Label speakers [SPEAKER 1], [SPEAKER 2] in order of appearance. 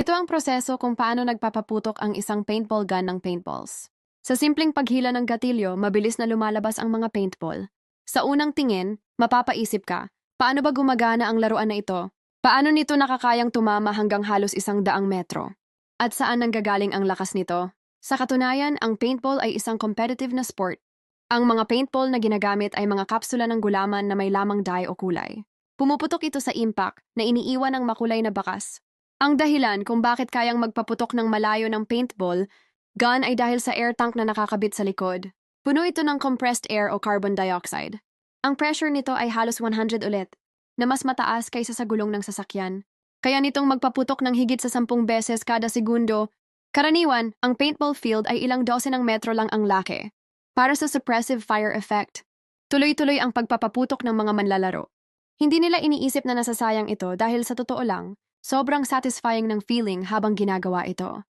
[SPEAKER 1] Ito ang proseso kung paano nagpapaputok ang isang paintball gun ng paintballs. Sa simpleng paghila ng gatilyo, mabilis na lumalabas ang mga paintball. Sa unang tingin, mapapaisip ka, paano ba gumagana ang laruan na ito? Paano nito nakakayang tumama hanggang halos isang daang metro? At saan nanggagaling ang lakas nito? Sa katunayan, ang paintball ay isang competitive na sport. Ang mga paintball na ginagamit ay mga kapsula ng gulaman na may lamang dye o kulay. Pumuputok ito sa impact na iniiwan ng makulay na bakas. Ang dahilan kung bakit kayang magpaputok ng malayo ng paintball, gun ay dahil sa air tank na nakakabit sa likod. Puno ito ng compressed air o carbon dioxide. Ang pressure nito ay halos 100 ulit, na mas mataas kaysa sa gulong ng sasakyan. Kaya nitong magpaputok ng higit sa 10 beses kada segundo, karaniwan, ang paintball field ay ilang dosen ng metro lang ang laki. Para sa suppressive fire effect, tuloy-tuloy ang pagpapaputok ng mga manlalaro. Hindi nila iniisip na nasasayang ito dahil sa totoo lang, sobrang satisfying ng feeling habang ginagawa ito.